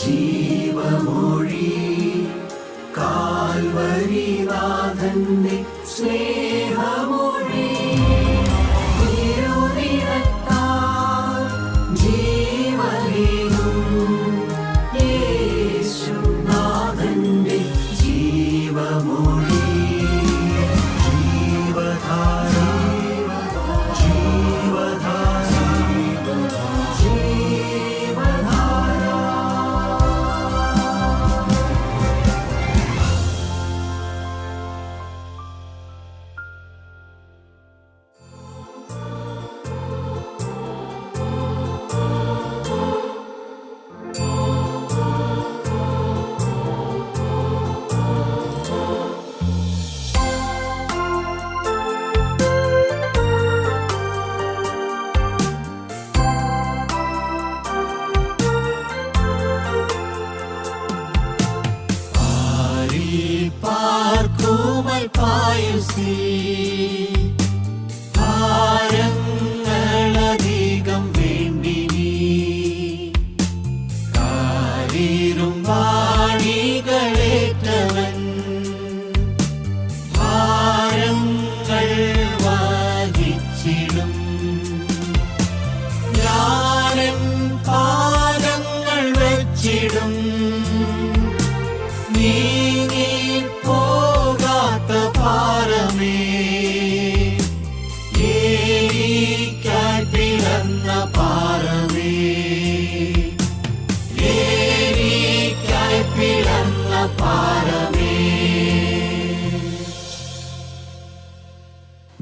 ജീവമൊഴി കാൽവരിനാഥന്റെ സ്നേഹമൊഴി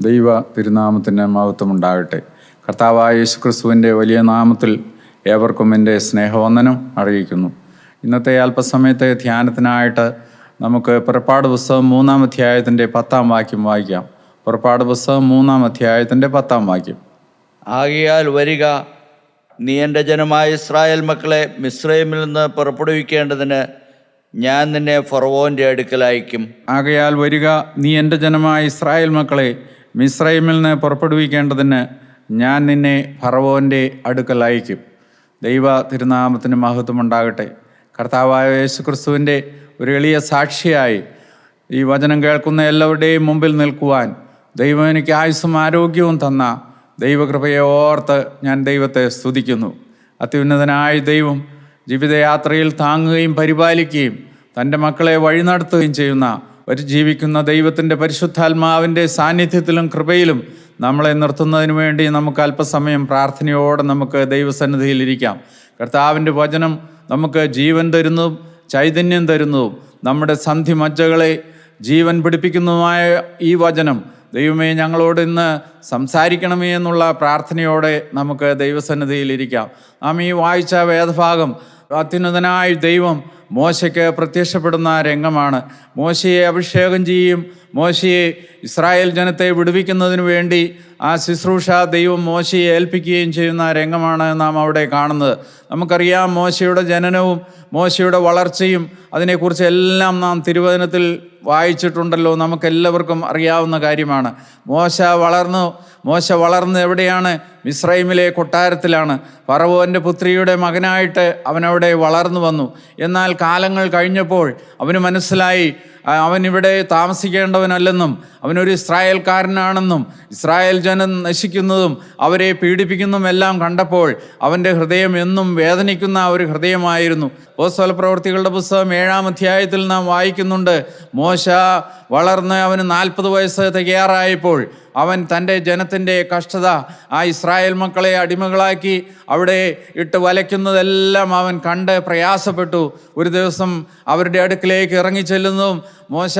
ദൈവ തിരുനാമത്തിന് മഹത്വമുണ്ടാകട്ടെ. കർത്താവായ യേശുക്രിസ്തുവിന്റെ വലിയ നാമത്തിൽ ഏവർക്കും എന്റെ സ്നേഹവന്ദനം അറിയിക്കുന്നു. ഇന്നത്തെ അല്പസമയത്തെ ധ്യാനത്തിനായിട്ട് നമുക്ക് പുറപ്പാട് പുസ്തകം മൂന്നാം അധ്യായത്തിന്റെ പത്താം വാക്യം വായിക്കാം. പുറപ്പാട് പുസ്തകം മൂന്നാം അധ്യായത്തിന്റെ പത്താം വാക്യം. ആകയാൽ വരിക നീ എന്റെ ജനമായ ഇസ്രായേൽ മക്കളെ മിശ്രൈമിൽ നിന്ന് പുറപ്പെടുവിക്കേണ്ടതിന് ഞാൻ നിന്നെ ഫറവോന്റെ അടുക്കൽ അയക്കും ആകയാൽ വരിക നീ എന്റെ ജനമായ ഇസ്രായേൽ മക്കളെ മിസ്രൈമിൽ നിന്ന് പുറപ്പെടുവിക്കേണ്ടതിന് ഞാൻ നിന്നെ ഫറവോന്റെ അടുക്കൽ അയക്കും. ദൈവ തിരുനാമത്തിന് മഹത്വമുണ്ടാകട്ടെ കർത്താവായ യേശു ക്രിസ്തുവിന്റെ ഒരു എളിയ സാക്ഷിയായി ഈ വചനം കേൾക്കുന്ന എല്ലാവരുടെയും മുമ്പിൽ നിൽക്കുവാൻ ദൈവം എനിക്ക് ആയുസ്സും ആരോഗ്യവും തന്ന ദൈവകൃപയെ ഓർത്ത് ഞാൻ ദൈവത്തെ സ്തുതിക്കുന്നു. അത്യുന്നതനായ ദൈവം ജീവിതയാത്രയിൽ താങ്ങുകയും പരിപാലിക്കുകയും തന്റെ മക്കളെ വഴി നടത്തുകയും ചെയ്യുന്ന ജീവിക്കുന്ന ദൈവത്തിന്റെ പരിശുദ്ധാത്മാവിന്റെ സാന്നിധ്യത്തിലും കൃപയിലും നമ്മളെ നിർത്തുന്നതിന് വേണ്ടി നമുക്ക് അല്പസമയം പ്രാർത്ഥനയോടെ നമുക്ക് ദൈവസന്നിധിയിലിരിക്കാം കർത്താവിന്റെ വചനം നമുക്ക് ജീവൻ തരുന്നതും ചൈതന്യം തരുന്നതും നമ്മുടെ സന്ധി മജ്ജകളെ ജീവൻ പിടിപ്പിക്കുന്നതുമായ ഈ വചനം ദൈവമേ ഞങ്ങളോട് ഇന്ന് സംസാരിക്കണമേ എന്നുള്ള പ്രാർത്ഥനയോടെ നമുക്ക് ദൈവസന്നിധിയിലിരിക്കാം നാം ഈ വായിച്ച വേദഭാഗം അത്യുന്നതനായ ദൈവം മോശയ്ക്ക് പ്രത്യക്ഷപ്പെടുന്ന രംഗമാണ്. മോശയെ അഭിഷേകം ചെയ്യും. മോശയെ ഇസ്രായേൽ ജനത്തെ വിടുവിക്കുന്നതിനു വേണ്ടി ആ ശുശ്രൂഷ ദൈവം മോശയെ ഏൽപ്പിക്കുകയും ചെയ്യുന്ന രംഗമാണ് നാം അവിടെ കാണുന്നത്. നമുക്കറിയാം മോശയുടെ ജനനവും മോശയുടെ വളർച്ചയും അതിനെക്കുറിച്ച് എല്ലാം നാം തിരുവചനത്തിൽ വായിച്ചിട്ടുണ്ടല്ലോ. നമുക്കെല്ലാവർക്കും അറിയാവുന്ന കാര്യമാണ്. മോശ വളർന്നു. മോശ വളർന്ന് എവിടെയാണ്? മിസ്രൈമിലെ കൊട്ടാരത്തിലാണ് പറവോന്റെ പുത്രിയുടെ മകനായിട്ട് അവനവിടെ വളർന്നു വന്നു. എന്നാൽ കാലങ്ങൾ കഴിഞ്ഞപ്പോൾ അവന് മനസ്സിലായി അവൻ ഇവിടെ താമസിക്കേണ്ടവനല്ലെന്നും അവനൊരു ഇസ്രായേൽക്കാരനാണെന്നും ഇസ്രായേൽ ജനം നശിക്കുന്നതും അവരെ പീഡിപ്പിക്കുന്നതും എല്ലാം കണ്ടപ്പോൾ അവന്റെ ഹൃദയം എന്നും വേദനിക്കുന്ന ഒരു ഹൃദയമായിരുന്നു. ഓസ്വല പ്രവർത്തികളുടെ പുസ്തകം ഏഴാം അധ്യായത്തിൽ നാം വായിക്കുന്നുണ്ട് മോശ വളർന്ന് അവന് നാൽപ്പത് വയസ്സ് തികയാറായപ്പോൾ അവൻ തന്റെ ജനത്തിന്റെ കഷ്ടത ആ ഇസ്രായേൽ മക്കളെ അടിമകളാക്കി അവിടെ ഇട്ട് വലയ്ക്കുന്നതെല്ലാം അവൻ കണ്ട് പ്രയാസപ്പെട്ടു. ഒരു ദിവസം അവരുടെ അടുക്കിലേക്ക് ഇറങ്ങി ചെല്ലുന്നതും മോശ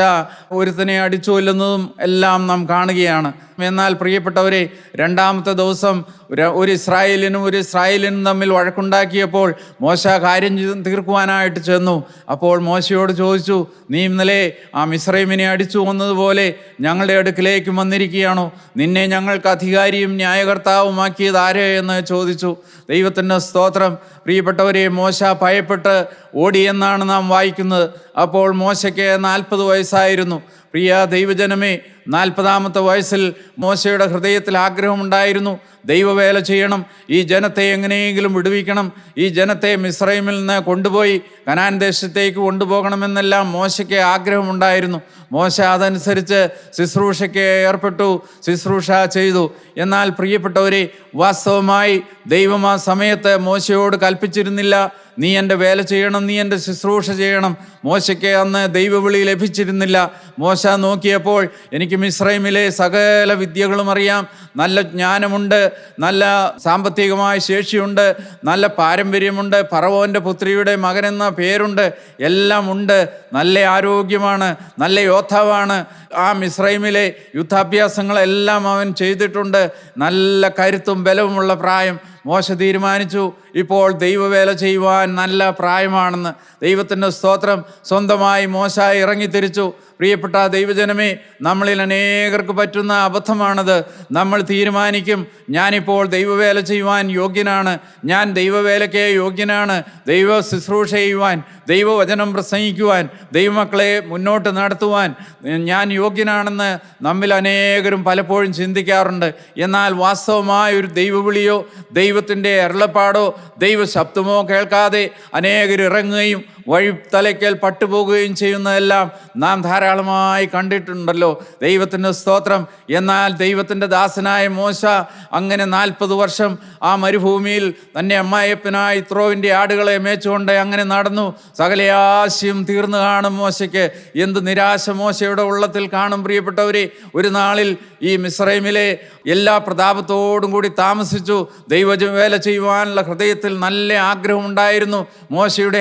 ഒരുത്തനെ അടിച്ചു കൊല്ലുന്നതും എല്ലാം നാം കാണുകയാണ്. എന്നാൽ പ്രിയപ്പെട്ടവരെ രണ്ടാമത്തെ ദിവസം ഒരു- ഇസ്രായേലിനും ഒരു ഇസ്രായേലിനും തമ്മിൽ വഴക്കുണ്ടാക്കിയപ്പോൾ മോശ കാര്യം തീർക്കുവാനായിട്ട് ചെന്നു. അപ്പോൾ മോശയോട് ചോദിച്ചു നീ ഇന്നലെ ആ മിശ്രൈമിനെ അടിച്ചു കൊന്നതുപോലെ ഞങ്ങളുടെ അടുക്കിലേക്ക് വന്നിരിക്കുകയാണോ? നിന്നെ ഞങ്ങൾക്ക് അധികാരിയും ന്യായകർത്താവുമാക്കിയത് ആര്? എന്ന് ചോദിച്ചു. ദൈവത്തിന്റെ സ്തോത്രം. പ്രിയപ്പെട്ടവരെ മോശ ഭയപ്പെട്ട് ഓടിയെന്നാണ് നാം വായിക്കുന്നത്. അപ്പോൾ മോശയ്ക്ക് നാൽപ്പത് വയസ്സായിരുന്നു. പ്രിയ ദൈവജനമേ നാൽപ്പതാമത്തെ വയസ്സിൽ മോശയുടെ ഹൃദയത്തിൽ ആഗ്രഹമുണ്ടായിരുന്നു. ദൈവവേല ചെയ്യണം. ഈ ജനത്തെ എങ്ങനെയെങ്കിലും വിടുവിക്കണം. ഈ ജനത്തെ മിസ്രൈമിൽ നിന്ന് കൊണ്ടുപോയി കനാൻ ദേശത്തേക്ക് കൊണ്ടുപോകണമെന്നെല്ലാം മോശയ്ക്ക് ആഗ്രഹമുണ്ടായിരുന്നു. മോശ അതനുസരിച്ച് ശുശ്രൂഷയ്ക്ക് ഏർപ്പെട്ടു. ശുശ്രൂഷ ചെയ്തു. എന്നാൽ പ്രിയപ്പെട്ടവരെ വാസ്തവമായി ദൈവം ആ സമയത്ത് മോശയോട് കൽപ്പിച്ചിരുന്നില്ല. നീ എന്റെ വേല ചെയ്യണം നീ എന്റെ ശുശ്രൂഷ ചെയ്യണം. മോശയ്ക്ക് അന്ന് ദൈവവിളി ലഭിച്ചിരുന്നില്ല. മോശ നോക്കിയപ്പോൾ എനിക്ക് മിശ്രൈമിലെ സകല വിദ്യകളും അറിയാം. നല്ല ജ്ഞാനമുണ്ട് നല്ല സാമ്പത്തികമായ ശേഷിയുണ്ട് നല്ല പാരമ്പര്യമുണ്ട്. പറവോന്റെ പുത്രിയുടെ മകനെന്ന പേരുണ്ട്. എല്ലാം ഉണ്ട്. നല്ല ആരോഗ്യമാണ് നല്ല യോദ്ധാവാണ്. ആ മിശ്രൈമിലെ യുദ്ധാഭ്യാസങ്ങളെല്ലാം അവൻ ചെയ്തിട്ടുണ്ട്. നല്ല കരുത്തും ബലവുമുള്ള പ്രായം. മോശ തീരുമാനിച്ചു. ഇപ്പോൾ ദൈവവേല ചെയ്യുവാൻ നല്ല പ്രായമാണെന്ന് ദൈവത്തിന്റെ സ്തോത്രം സ്വന്തമായി മോശ ഇറങ്ങിത്തിരിച്ചു. പ്രിയപ്പെട്ട ദൈവജനമേ നമ്മളിൽ അനേകർക്ക് പറ്റുന്ന അബദ്ധമാണത്. നമ്മൾ തീരുമാനിക്കും ഞാനിപ്പോൾ ദൈവവേല ചെയ്യുവാൻ യോഗ്യനാണ്. ഞാൻ ദൈവവേലയ്ക്ക് യോഗ്യനാണ്. ദൈവ ശുശ്രൂഷ ചെയ്യുവാൻ ദൈവവചനം പ്രസംഗിക്കുവാൻ ദൈവമക്കളെ മുന്നോട്ട് നടത്തുവാൻ ഞാൻ യോഗ്യനാണെന്ന് നമ്മിൽ അനേകരും പലപ്പോഴും ചിന്തിക്കാറുണ്ട്. എന്നാൽ വാസ്തവമായ ഒരു ദൈവവിളിയോ ദൈവത്തിന്റെ അരുളപ്പാടോ ദൈവശബ്ദമോ കേൾക്കാതെ അനേകർ ഇറങ്ങുകയും വഴി തലയ്ക്കൽ പട്ടുപോകുകയും ചെയ്യുന്നതെല്ലാം നാം ധാരാളമായി കണ്ടിട്ടുണ്ടല്ലോ. ദൈവത്തിന്റെ സ്തോത്രം. എന്നാൽ ദൈവത്തിന്റെ ദാസനായ മോശ അങ്ങനെ നാൽപ്പത് വർഷം ആ മരുഭൂമിയിൽ തന്നെ അമ്മായപ്പനായി ഇത്രോവിന്റെ ആടുകളെ മേച്ചുകൊണ്ട് അങ്ങനെ നടന്നു. സകലയാശയും തീർന്നു കാണും മോശയ്ക്ക്. എന്ത് നിരാശ മോശയുടെ ഉള്ളത്തിൽ കാണും പ്രിയപ്പെട്ടവരെ. ഒരു നാളിൽ ഈ മിസ്രൈമിലെ എല്ലാ പ്രതാപത്തോടും കൂടി താമസിച്ചു. ദൈവജ വേല ചെയ്യുവാനുള്ള ഹൃദയത്തിൽ നല്ല ആഗ്രഹമുണ്ടായിരുന്നു. മോശയുടെ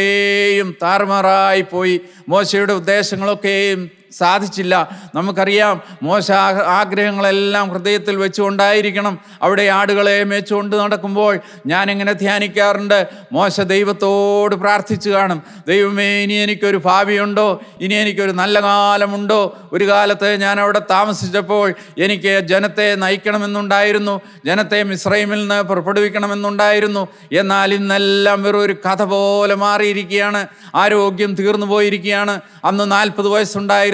ആഗ്രഹങ്ങളൊക്കെയും താറുമാറായി പോയി മോശയുടെ ഉദ്ദേശങ്ങളൊക്കെയും സാധിച്ചില്ല. നമുക്കറിയാം മോശ ആഗ്രഹങ്ങളെല്ലാം ഹൃദയത്തിൽ വെച്ചുകൊണ്ടായിരിക്കണം അവിടെ ആടുകളെ മേച്ചുകൊണ്ട് നടക്കുമ്പോൾ. ഞാൻ ഇങ്ങനെ ധ്യാനിക്കാറുണ്ട്. മോശ ദൈവത്തോട് പ്രാർത്ഥിച്ചു കാണും. ദൈവമേ ഇനി എനിക്കൊരു ഭാവിയുണ്ടോ? ഇനി എനിക്കൊരു നല്ല കാലമുണ്ടോ? ഒരു കാലത്ത് ഞാൻ അവിടെ താമസിച്ചപ്പോൾ എനിക്ക് ജനത്തെ നയിക്കണമെന്നുണ്ടായിരുന്നു. ജനത്തെ മിശ്രൈമിൽ നിന്ന് പുറപ്പെടുവിക്കണമെന്നുണ്ടായിരുന്നു. എന്നാൽ ഇന്നെല്ലാം വെറും ഒരു കഥ പോലെ മാറിയിരിക്കുകയാണ്. ആരോഗ്യം തീർന്നു പോയിരിക്കുകയാണ് അന്ന് നാൽപ്പത്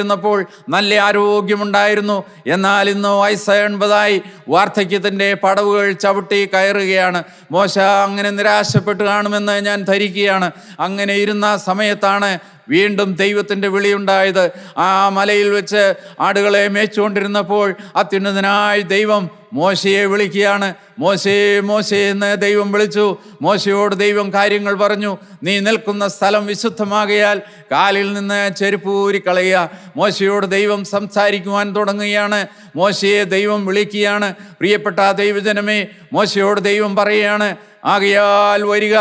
വയസ്സുണ്ടായിരുന്നപ്പോൾ നല്ല ആരോഗ്യമുണ്ടായിരുന്നു. എന്നാൽ ഇന്ന് വയസ്സ് എൺപതായി. വാർദ്ധക്യത്തിന്റെ പടവുകൾ ചവിട്ടി കയറുകയാണ്. മോശ അങ്ങനെ നിരാശപ്പെട്ട് കാണുമെന്ന് ഞാൻ ധരിക്കുകയാണ്. അങ്ങനെ ഇരുന്ന സമയത്താണ് വീണ്ടും ദൈവത്തിന്റെ വിളിയുണ്ടായത്. ആ മലയിൽ വെച്ച് ആടുകളെ മേച്ചുകൊണ്ടിരുന്നപ്പോൾ അത്യുന്നതനായി ദൈവം മോശയെ വിളിക്കുകയാണ്. മോശേ മോശേ എന്ന് ദൈവം വിളിച്ചു. മോശയോട് ദൈവം കാര്യങ്ങൾ പറഞ്ഞു. നീ നിൽക്കുന്ന സ്ഥലം വിശുദ്ധമാകയാൽ കാലിൽ നിന്ന് കളയുക മോശയോട് ദൈവം സംസാരിക്കുവാൻ തുടങ്ങുകയാണ്. മോശയെ ദൈവം വിളിക്കുകയാണ്. പ്രിയപ്പെട്ട ദൈവജനമേ മോശയോട് ദൈവം പറയുകയാണ് ആകയാൽ വരിക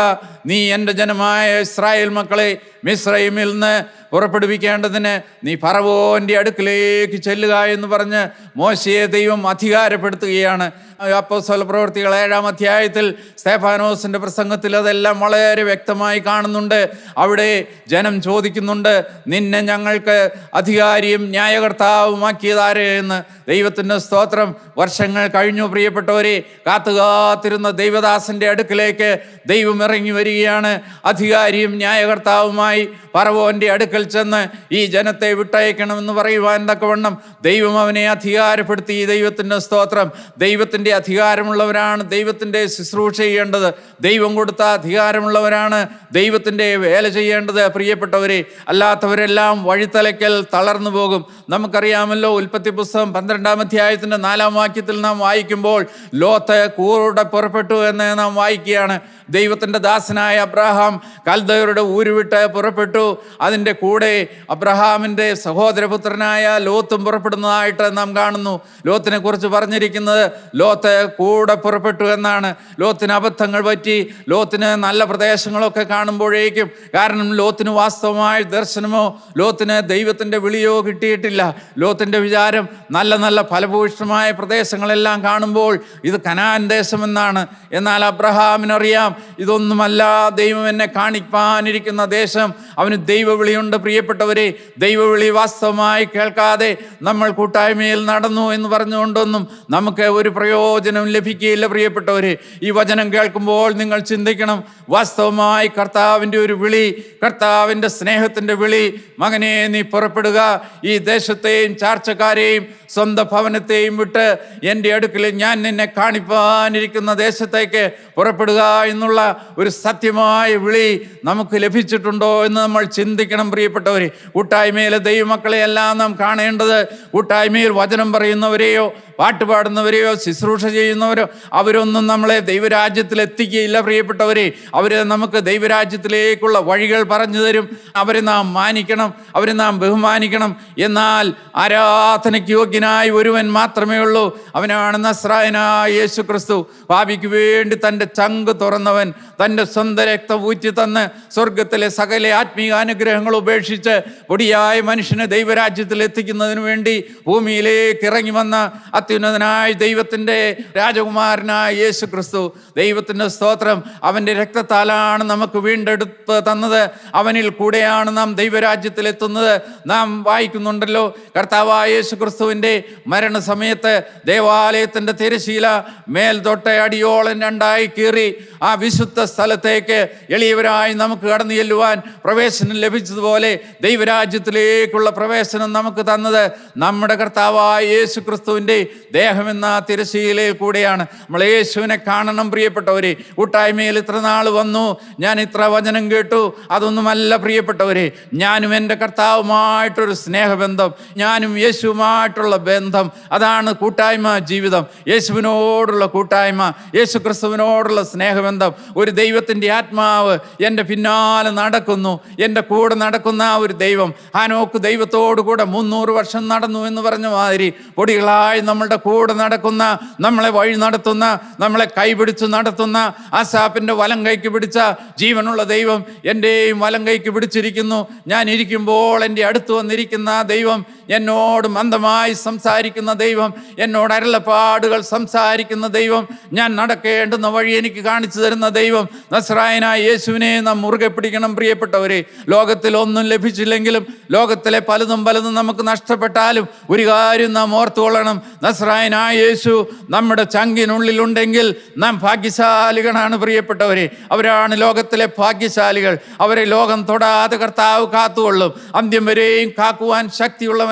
നീ എന്റെ ജനമായ ഇസ്രായേൽ മക്കളെ മിസ്രൈമിൽ നിന്ന് പുറപ്പെടുവിക്കേണ്ടതിന് നീ ഫറവോന്റെ അടുക്കിലേക്ക് ചെല്ലുക എന്ന് പറഞ്ഞ് മോശയെ ദൈവം അധികാരപ്പെടുത്തുകയാണ്. അപ്പോസ്തല പ്രവൃത്തികൾ ഏഴാം അധ്യായത്തിൽ സ്തേഫാനോസിന്റെ പ്രസംഗത്തിൽ അതെല്ലാം വളരെ വ്യക്തമായി കാണുന്നുണ്ട്. അവിടെ ജനം ചോദിക്കുന്നുണ്ട് നിന്നെ ഞങ്ങൾക്ക് അധികാരിയും ന്യായകർത്താവുമാക്കിയതാരെ? എന്ന്. ദൈവത്തിന്റെ സ്തോത്രം. വർഷങ്ങൾ കഴിഞ്ഞു പ്രിയപ്പെട്ടവരെ കാത്തുകാത്തിരുന്ന ദൈവദാസന്റെ അടുക്കിലേക്ക് ദൈവം ഇറങ്ങി വരികയാണ്. അധികാരിയും ന്യായകർത്താവുമായി പറവോന്റെ അടുക്കൽ ചെന്ന് ഈ ജനത്തെ വിട്ടയക്കണമെന്ന് പറയുവാൻ തക്കവണ്ണം ദൈവം അവനെ അധികാരപ്പെടുത്തി. ദൈവത്തിന്റെ സ്തോത്രം. ദൈവത്തിന്റെ അധികാരമുള്ളവരാണ് ദൈവത്തിന്റെ ശുശ്രൂഷ ചെയ്യേണ്ടത്. ദൈവം കൊടുത്ത അധികാരമുള്ളവരാണ് ദൈവത്തിന്റെ വേല ചെയ്യേണ്ടത്. പ്രിയപ്പെട്ടവരെ അല്ലാത്തവരെല്ലാം വഴിത്തലയ്ക്കൽ തളർന്നു പോകും. നമുക്കറിയാമല്ലോ ഉൽപ്പത്തി പുസ്തകം പന്ത്രണ്ടാം അധ്യായത്തിന്റെ നാലാം വാക്യത്തിൽ നാം വായിക്കുമ്പോൾ ലോത്ത് കൂടെ പുറപ്പെട്ടു എന്ന് നാം വായിക്കുകയാണ്. ദൈവത്തിന്റെ ദാസനായ അബ്രഹാം കൽദയരുടെ ഊരുവിട്ട് പുറപ്പെട്ടു. അതിന്റെ കൂടെ അബ്രഹാമിന്റെ സഹോദരപുത്രനായ ലോത്തും പുറപ്പെടുന്നതായിട്ട് നാം കാണുന്നു. ലോത്തിനെ കുറിച്ച് പറഞ്ഞിരിക്കുന്നത് ലോത്ത് കൂടെ പുറപ്പെട്ടു എന്നാണ്. ലോത്തിന് അബദ്ധങ്ങൾ പറ്റി ലോത്തിന് നല്ല പ്രദേശങ്ങളൊക്കെ കാണുമ്പോഴേക്കും കാരണം ലോത്തിന് വാസ്തവമായ ദർശനമോ ലോത്തിന് ദൈവത്തിന്റെ വിളിയോ കിട്ടിയിട്ടില്ല. ലോത്തിന്റെ വിചാരം നല്ല നല്ല ഫലഭൂഷ്ടമായ പ്രദേശങ്ങളെല്ലാം കാണുമ്പോൾ ഇത് കനാൻ ദേശമെന്നാണ്. എന്നാൽ അബ്രഹാമിനറിയാം ഇതൊന്നുമല്ല ദൈവം എന്നെ കാണിപ്പാനിരിക്കുന്ന ദേശം. അവന് ദൈവവിളിയുണ്ട് പ്രിയപ്പെട്ടവരെ ദൈവവിളി വാസ്തവമായി കേൾക്കാതെ നമ്മൾ കൂട്ടായ്മയിൽ നടന്നു എന്ന് പറഞ്ഞുകൊണ്ടൊന്നും നമുക്ക് ഒരു പ്രയോജനം ലഭിക്കുകയില്ല പ്രിയപ്പെട്ടവരെ. ഈ വചനം കേൾക്കുമ്പോൾ നിങ്ങൾ ചിന്തിക്കണം വാസ്തവമായി കർത്താവിന്റെ ഒരു വിളി കർത്താവിന്റെ സ്നേഹത്തിന്റെ വിളി മകനെ നീ പുറപ്പെടുക ഈ ദേശത്തെയും ചാർച്ചക്കാരെയും സ്വന്തം ഭവനത്തെയും വിട്ട് എന്റെ അടുക്കൽ ഞാൻ നിന്നെ കാണിപ്പാനിരിക്കുന്ന ദേശത്തേക്ക് പുറപ്പെടുക എന്നുള്ള ഒരു സത്യമായ വിളി നമുക്ക് ലഭിച്ചിട്ടുണ്ടോ എന്ന് നമ്മൾ ചിന്തിക്കണം പ്രിയപ്പെട്ടവരെ കൂട്ടായ്മയിലെ ദൈവമക്കളെ എല്ലാം നാം കാണേണ്ടത് കൂട്ടായ്മയിൽ വചനം പറയുന്നവരെയോ പാട്ട് പാടുന്നവരെയോ ശുശ്രൂഷ ചെയ്യുന്നവരോ അവരൊന്നും നമ്മളെ ദൈവരാജ്യത്തിൽ എത്തിക്കുകയില്ല പ്രിയപ്പെട്ടവരെ. അവർ നമുക്ക് ദൈവരാജ്യത്തിലേക്കുള്ള വഴികൾ പറഞ്ഞു തരും. അവരെ നാം മാനിക്കണം അവരെ നാം ബഹുമാനിക്കണം. എന്നാൽ ആരാധനയ്ക്ക് യോഗ്യനായി ഒരുവൻ മാത്രമേ ഉള്ളൂ. അവനാണ് നസ്രായനായ യേശു ക്രിസ്തു ഭാവിക്ക് വേണ്ടി തന്റെ ചങ്ക് തുറന്നവൻ തന്റെ സ്വന്തം രക്തം ഊറ്റി തന്ന് സ്വർഗത്തിലെ സകല ആത്മീയ അനുഗ്രഹങ്ങൾ ഉപേക്ഷിച്ച് പൊടിയായ മനുഷ്യനെ ദൈവരാജ്യത്തിൽ എത്തിക്കുന്നതിന് വേണ്ടി ഭൂമിയിലേക്ക് ഇറങ്ങി വന്ന അത്യുന്നതനായ ദൈവത്തിന്റെ രാജകുമാരനായ യേശു ക്രിസ്തു ദൈവത്തിന്റെ സ്തോത്രം അവന്റെ രക്തത്താലാണ് നമുക്ക് വീണ്ടെടുപ്പ് തന്നത്. അവനിൽ കൂടെയാണ് നാം ദൈവരാജ്യത്തിലെത്തുന്നത്. നാം വായിക്കുന്നുണ്ടല്ലോ കർത്താവായ യേശു ക്രിസ്തുവിന്റെ മരണസമയത്ത് ദേവാലയത്തിന്റെ തിരശീല മേൽ തൊട്ട അടിയോളം രണ്ടായി കീറി. ആ വിശുദ്ധ സ്ഥലത്തേക്ക് എളിയവരായി നമുക്ക് കടന്നു ചെല്ലുവാൻ പ്രവേശനം ലഭിച്ചതുപോലെ ദൈവരാജ്യത്തിലേക്കുള്ള പ്രവേശനം നമുക്ക് തന്നത് നമ്മുടെ കർത്താവായ യേശു ക്രിസ്തുവിന്റെ ദേഹമെന്ന തിരശീലയിൽ കൂടെയാണ്. നമ്മൾ യേശുവിനെ കാണണം പ്രിയപ്പെട്ടവരെ. കൂട്ടായ്മയിൽ ഇത്ര നാൾ വന്നു. ഞാൻ ഇത്ര വചനം കേട്ടു. അതൊന്നുമല്ല പ്രിയപ്പെട്ടവരെ. ഞാനും എന്റെ കർത്താവുമായിട്ടൊരു സ്നേഹബന്ധം. ഞാനും യേശുവുമായിട്ടുള്ള ബന്ധം. അതാണ് കൂട്ടായ്മ ജീവിതം. യേശുവിനോടുള്ള കൂട്ടായ്മ യേശു ക്രിസ്തുവിനോടുള്ള സ്നേഹബന്ധം. ഒരു ദൈവത്തിന്റെ ആത്മാവ് എന്റെ പിന്നാലെ നടക്കുന്നു. എന്റെ കൂടെ നടക്കുന്ന ആ ഒരു ദൈവം. ഹാനോക്ക് ദൈവത്തോടു കൂടെ മുന്നൂറ് വർഷം നടന്നു എന്ന് പറഞ്ഞ മാതിരി പൊടികളായി നമ്മളുടെ കൂടെ നടക്കുന്ന നമ്മളെ വഴി നടത്തുന്ന നമ്മളെ കൈപിടിച്ച് നടത്തുന്ന അസാപ്പിന്റെ വലം കൈക്ക് പിടിച്ച ജീവനുള്ള ദൈവം എന്റെയും വലം കൈക്ക് പിടിച്ചിരിക്കുന്നു. ഞാൻ ഇരിക്കുമ്പോൾ എന്റെ അടുത്ത് വന്നിരിക്കുന്ന ദൈവം എന്നോട് മന്ദമായി സംസാരിക്കുന്ന ദൈവം എന്നോട് അരുളപ്പാടുകൾ സംസാരിക്കുന്ന ദൈവം ഞാൻ നടക്കേണ്ടുന്ന വഴി എനിക്ക് കാണിച്ചു തരുന്ന ദൈവം നസ്രായനായ യേശുവിനെ നാം മുറുകെ പിടിക്കണം പ്രിയപ്പെട്ടവരെ. ലോകത്തിൽ ഒന്നും ലഭിച്ചില്ലെങ്കിലും ലോകത്തിലെ പലതും പലതും നമുക്ക് നഷ്ടപ്പെട്ടാലും ഒരു കാര്യം നാം ഓർത്തുകൊള്ളണം. നസ്രായനായ യേശു നമ്മുടെ ചങ്കിനുള്ളിലുണ്ടെങ്കിൽ നാം ഭാഗ്യശാലികളാണ് പ്രിയപ്പെട്ടവരെ. അവരാണ് ലോകത്തിലെ ഭാഗ്യശാലികൾ. അവരെ ലോകം തൊടാതെ കർത്താവ് കാത്തുകൊള്ളും. അന്ത്യം വരെയും കാക്കുവാൻ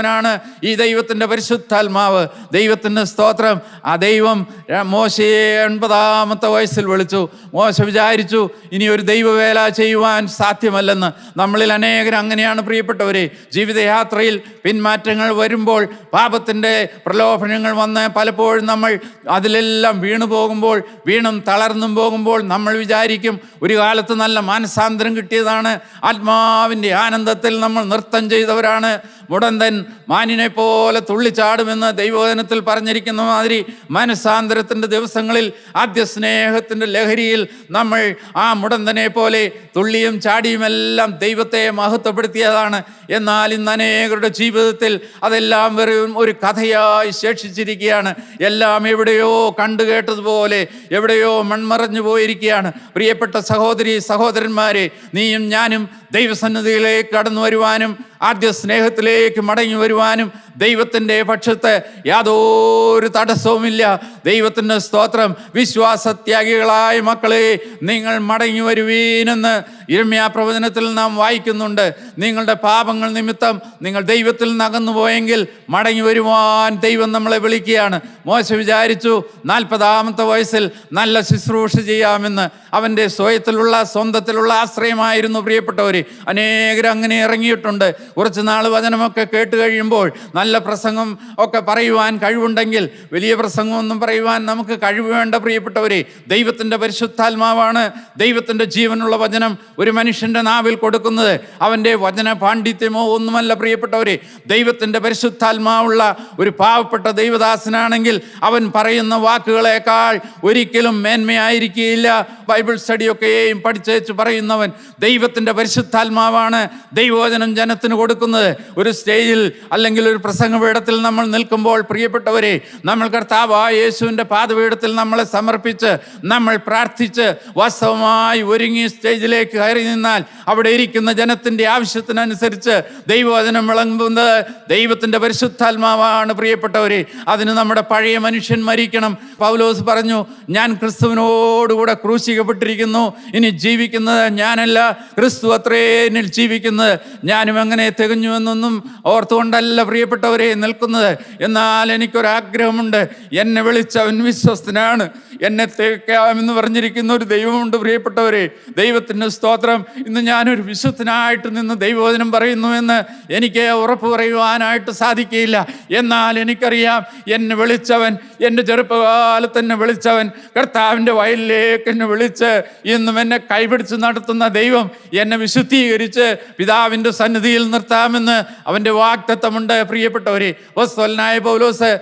ശക്തിയുള്ളവനാണ് ഈ ദൈവത്തിന്റെ പരിശുദ്ധാത്മാവ്. ദൈവത്തിന്റെ സ്തോത്രം. ആ ദൈവം മോശയെ എൺപതാമത്തെ വയസ്സിൽ വിളിച്ചു. മോശ വിചാരിച്ചു ഇനി ഒരു ദൈവവേല ചെയ്യുവാൻ സാധ്യമല്ലെന്ന്. നമ്മളിൽ അനേകർ അങ്ങനെയാണ് പ്രിയപ്പെട്ടവരെ. ജീവിതയാത്രയിൽ പിന്മാറ്റങ്ങൾ വരുമ്പോൾ പാപത്തിന്റെ പ്രലോഭനങ്ങൾ വന്ന് പലപ്പോഴും നമ്മൾ അതിലെല്ലാം വീണു പോകുമ്പോൾ വീണും തളർന്നും പോകുമ്പോൾ നമ്മൾ വിചാരിക്കും ഒരു കാലത്ത് നല്ല മാനസാന്തരം കിട്ടിയതാണ്. ആത്മാവിന്റെ ആനന്ദത്തിൽ നമ്മൾ നൃത്തം ചെയ്തവരാണ്. മുടന്തൻ മാനിനെ പോലെ തുള്ളിച്ചാടുമെന്ന് ദൈവവചനത്തിൽ പറഞ്ഞിരിക്കുന്ന മാതിരി മനസാന്തരത്തിന്റെ ദിവസങ്ങളിൽ ആദ്യ സ്നേഹത്തിന്റെ ലഹരിയിൽ നമ്മൾ ആ മുടന്തനെ പോലെ തുള്ളിയും ചാടിയുമെല്ലാം ദൈവത്തെ മഹത്വപ്പെടുത്തിയതാണ്. എന്നാൽ ഇന്ന് അനേകരുടെ ജീവിതത്തിൽ അതെല്ലാം വെറും ഒരു കഥയായി ശേഷിച്ചിരിക്കുകയാണ്. എല്ലാം എവിടെയോ കണ്ടു കേട്ടതുപോലെ എവിടെയോ മൺമറഞ്ഞു പോയിരിക്കുകയാണ്. പ്രിയപ്പെട്ട സഹോദരി സഹോദരന്മാരെ നീയും ഞാനും ദൈവസന്നിധിയിലേക്ക് കടന്നു വരുവാനും ആദ്യ സ്നേഹത്തിലേക്ക് മടങ്ങി വരുവാനും ദൈവത്തിന്റെ പക്ഷത്ത് യാതൊരു തടസ്സവുമില്ല. ദൈവത്തിന്റെ സ്തോത്രം വിശ്വാസത്യാഗികളായ മക്കളെ നിങ്ങൾ മടങ്ങി വരുവീനെന്ന് ഇരമ്യാ പ്രവചനത്തിൽ നാം വായിക്കുന്നുണ്ട്. നിങ്ങളുടെ പാപങ്ങൾ നിമിത്തം നിങ്ങൾ ദൈവത്തിൽ നകന്നു പോയെങ്കിൽ മടങ്ങി വരുവാൻ ദൈവം നമ്മളെ വിളിക്കുകയാണ്. മോശ വിചാരിച്ചു നാൽപ്പതാമത്തെ വയസ്സിൽ നല്ല ശുശ്രൂഷ ചെയ്യാമെന്ന്. അവന്റെ സ്വയത്തിലുള്ള സ്വന്തത്തിലുള്ള ആശ്രയമായിരുന്നു പ്രിയപ്പെട്ടവർ അനേകർ അങ്ങനെ ഇറങ്ങിയിട്ടുണ്ട്. കുറച്ച് നാൾ വചനമൊക്കെ കേട്ട് കഴിയുമ്പോൾ നല്ല പ്രസംഗം ഒക്കെ പറയുവാൻ കഴിവുണ്ടെങ്കിൽ വലിയ പ്രസംഗമൊന്നും പറയുവാൻ നമുക്ക് കഴിവ് വേണ്ട പ്രിയപ്പെട്ടവരെ. ദൈവത്തിന്റെ പരിശുദ്ധാത്മാവാണ്. ദൈവത്തിന്റെ ജീവനുള്ള വചനം ഒരു മനുഷ്യന്റെ നാവിൽ കൊടുക്കുന്നത്. അവന്റെ വചന പാണ്ഡിത്യമോ ഒന്നുമല്ല പ്രിയപ്പെട്ടവരെ. ദൈവത്തിന്റെ പരിശുദ്ധാത്മാവുള്ള ഒരു പാവപ്പെട്ട ദൈവദാസനാണെങ്കിൽ അവൻ പറയുന്ന വാക്കുകളേക്കാൾ ഒരിക്കലും മേന്മയായിരിക്കുകയില്ല. ബൈബിൾ സ്റ്റഡിയൊക്കെയും പഠിച്ചേച്ച് പറയുന്നവൻ ദൈവത്തിന്റെ പരിശുദ്ധാത്മാവാണ് ദൈവവചനം ജനത്തിന് കൊടുക്കുന്നത്. ഒരു സ്റ്റേജിൽ അല്ലെങ്കിൽ ഒരു പ്രസംഗപീഠത്തിൽ നമ്മൾ നിൽക്കുമ്പോൾ പ്രിയപ്പെട്ടവരെ നമ്മൾ കർത്താവായ യേശുവിന്റെ പാതപീഠത്തിൽ നമ്മളെ സമർപ്പിച്ച് നമ്മൾ പ്രാർത്ഥിച്ച് വാസ്തവമായി ഒരുങ്ങി സ്റ്റേജിലേക്ക് കയറി നിന്നാൽ അവിടെ ഇരിക്കുന്ന ജനത്തിന്റെ ആവശ്യത്തിനനുസരിച്ച് ദൈവവചനം വിളങ്ങുന്നത് ദൈവത്തിന്റെ പരിശുദ്ധാത്മാവാണ് പ്രിയപ്പെട്ടവരെ. അതിന് നമ്മുടെ പഴയ മനുഷ്യൻ മരിക്കണം. പൗലോസ് പറഞ്ഞു ഞാൻ ക്രിസ്തുവിനോടുകൂടെ ക്രൂശിക്കപ്പെട്ടിരിക്കുന്നു. ഇനി ജീവിക്കുന്നത് ഞാനല്ല. ക്രിസ്തു അത്രേ എന്നിൽ ജീവിക്കുന്നത്. ഞാനും അങ്ങനെ തികഞ്ഞുവെന്നൊന്നും ഓർത്തുകൊണ്ടല്ല പ്രിയപ്പെട്ടവരെ നിൽക്കുന്നത്. എന്നാൽ എനിക്കൊരാഗ്രഹമുണ്ട്. എന്നെ വിളിച്ചവൻ വിശ്വസ്തനാണ്. എന്നെ തേക്കാമെന്ന് പറഞ്ഞിരിക്കുന്ന ഒരു ദൈവമുണ്ട് പ്രിയപ്പെട്ടവരെ. ദൈവത്തിന്റെ സ്തോത്രം. ഇന്ന് ഞാനൊരു വിശുദ്ധനായിട്ട് നിന്ന് ദൈവവചനം പറയുന്നുവെന്ന് എനിക്ക് ഉറപ്പ് പറയുവാനായിട്ട് സാധിക്കുകയില്ല. എന്നാൽ എനിക്കറിയാം എന്നെ വിളിച്ചവൻ എന്റെ ചെറുപ്പകാലത്ത് എന്നെ വിളിച്ചവൻ കർത്താവിന്റെ വയലിലേക്ക് എന്നെ വിളിച്ച് ഇന്നും എന്നെ കൈപിടിച്ച് നടത്തുന്ന ദൈവം എന്നെ വിശുദ്ധീകരിച്ച് പിതാവിന്റെ സന്നിധിയിൽ നിർത്താമെന്ന് അവന്റെ വാക്തത്വമുണ്ട് പ്രിയപ്പെട്ടവരെ. വസ്തുവലനായ പൗലോസ്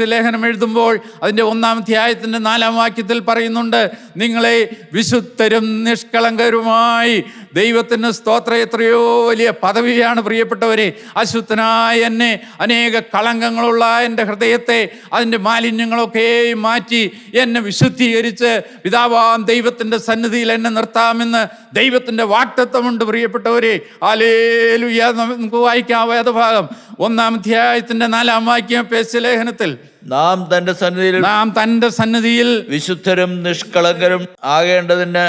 ലേഖനം എഴുതുമ്പോൾ അതിന്റെ ഒന്നാം അധ്യായത്തിന്റെ നാലാം വാക്യത്തിൽ പറയുന്നുണ്ട് നിങ്ങളെ വിശുദ്ധരും നിഷ്കളങ്കരുമായി ദൈവത്തിന് സ്തോത്രം. എത്രയോ വലിയ പദവിയാണ് പ്രിയപ്പെട്ടവരെ. അശുദ്ധനായ എന്നെ അനേക കളങ്കങ്ങളുള്ള എന്റെ ഹൃദയത്തെ അതിന്റെ മാലിന്യങ്ങളൊക്കെ മാറ്റി എന്നെ വിശുദ്ധീകരിച്ച് പിതാവാം ദൈവത്തിന്റെ സന്നിധിയിൽ എന്നെ നിർത്താമെന്ന് ദൈവത്തിന്റെ വാക്തത്വമുണ്ട് പ്രിയപ്പെട്ടവരെ. ആലേലുയ നമുക്ക് വായിക്കാം വേദഭാഗം. ഒന്നാം അധ്യായത്തിന്റെ നാലാം വാക്യം പേശ ലേഖനത്തിൽ നാം തന്റെ സന്നിധിയിൽ നാം തന്റെ സന്നിധിയിൽ വിശുദ്ധരും നിഷ്കളങ്കരും ആകേണ്ടതിന്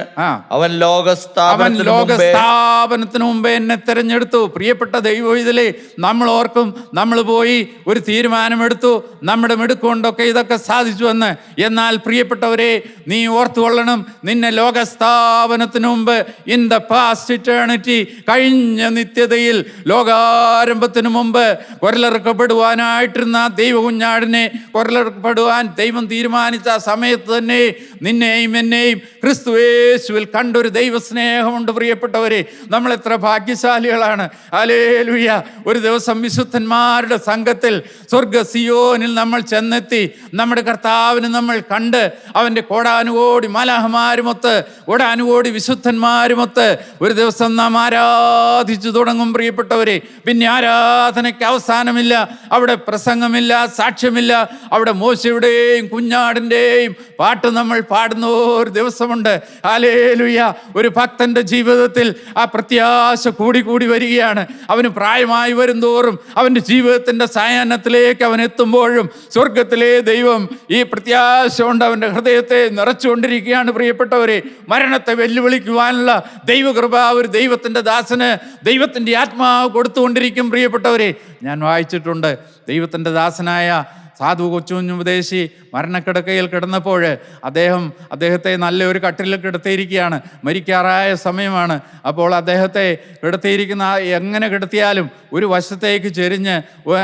അവൻ ലോകസ്ഥാപൻ ലോകസ്ഥാപനത്തിന് മുമ്പേ എന്നെ തിരഞ്ഞെടുത്തു. പ്രിയപ്പെട്ട ദൈവം ഇതിലെ നമ്മൾ ഓർക്കും നമ്മൾ പോയി ഒരു തീരുമാനമെടുത്തു. നമ്മുടെ മിടുക്കൊണ്ടൊക്കെ ഇതൊക്കെ സാധിച്ചു എന്ന്. എന്നാൽ പ്രിയപ്പെട്ടവരെ നീ ഓർത്തുകൊള്ളണം നിന്നെ ലോകസ്ഥാപനത്തിന് മുമ്പ് ഇൻ ദ പാസ്റ്റ് ഇറ്റേണിറ്റി കഴിഞ്ഞ നിത്യതയിൽ ലോകാരംഭത്തിന് മുമ്പ് കൊരലിറക്കപ്പെടുവാനായിട്ടിരുന്ന ദൈവകുഞ്ഞാടിനെ കൊരലിറക്കപ്പെടുവാൻ ദൈവം തീരുമാനിച്ച സമയത്ത് തന്നെ നിന്നെയും എന്നെയും ക്രിസ്തുവേശുവിൽ കണ്ടൊരു ദൈവസ്നേഹമുണ്ട് പ്രിയപ്പെട്ടവരെ. നമ്മൾ എത്ര ഭാഗ്യശാലികളാണ്. അലേലുയ ഒരു ദിവസം വിശുദ്ധന്മാരുടെ സംഘത്തിൽ സ്വർഗ സിയോനിൽ നമ്മൾ ചെന്നെത്തി നമ്മുടെ കർത്താവിനെ നമ്മൾ കണ്ട് അവന്റെ കോടാനുകോടി മലഹമാരുമൊത്ത് കോടാനുകോടി വിശുദ്ധന്മാരുമൊത്ത് ഒരു ദിവസം നാം ആരാധിച്ചു തുടങ്ങും പ്രിയപ്പെട്ടവരെ. പിന്നെ ആരാധനയ്ക്ക് അവസാനമില്ല അവിടെ പ്രസംഗമില്ല സാക്ഷ്യമില്ല അവിടെ മോശയുടെയും കുഞ്ഞാടിന്റെയും പാട്ട് നമ്മൾ പാടുന്ന ഒരു ദിവസമുണ്ട്. ആലേലുയ്യ ഒരു ഭക്തന്റെ ജീവിതത്തിൽ ആ പ്രത്യാശ കൂടി കൂടി വരികയാണ്. അവന് പ്രായമായി വരുംതോറും അവന്റെ ജീവിതത്തിന്റെ സായാഹ്നത്തിലേക്ക് അവൻ എത്തുമ്പോഴും സ്വർഗത്തിലെ ദൈവം ഈ പ്രത്യാശ കൊണ്ട് അവന്റെ ഹൃദയത്തെ നിറച്ചുകൊണ്ടിരിക്കുകയാണ്. പ്രിയപ്പെട്ടവരെ മരണത്തെ വെല്ലുവിളിക്കുവാനുള്ള ദൈവകൃപ ഒരു ദൈവത്തിന്റെ ദാസന് ദൈവത്തിന്റെ ആത്മാവ് കൊടുത്തുകൊണ്ടിരിക്കും. പ്രിയപ്പെട്ടവരെ ഞാൻ വായിച്ചിട്ടുണ്ട്. ദൈവത്തിന്റെ ദാസനായ സാധു കൊച്ചുകുഞ്ഞുപദേശി മരണക്കിടക്കയിൽ കിടന്നപ്പോൾ അദ്ദേഹം അദ്ദേഹത്തെ നല്ലൊരു കട്ടിലിൽ കിടത്തിയിരിക്കുകയാണ്. മരിക്കാറായ സമയമാണ്. അപ്പോൾ അദ്ദേഹത്തെ കിടത്തിയിരിക്കുന്ന എങ്ങനെ കിടത്തിയാലും ഒരു വശത്തേക്ക് ചെരിഞ്ഞ്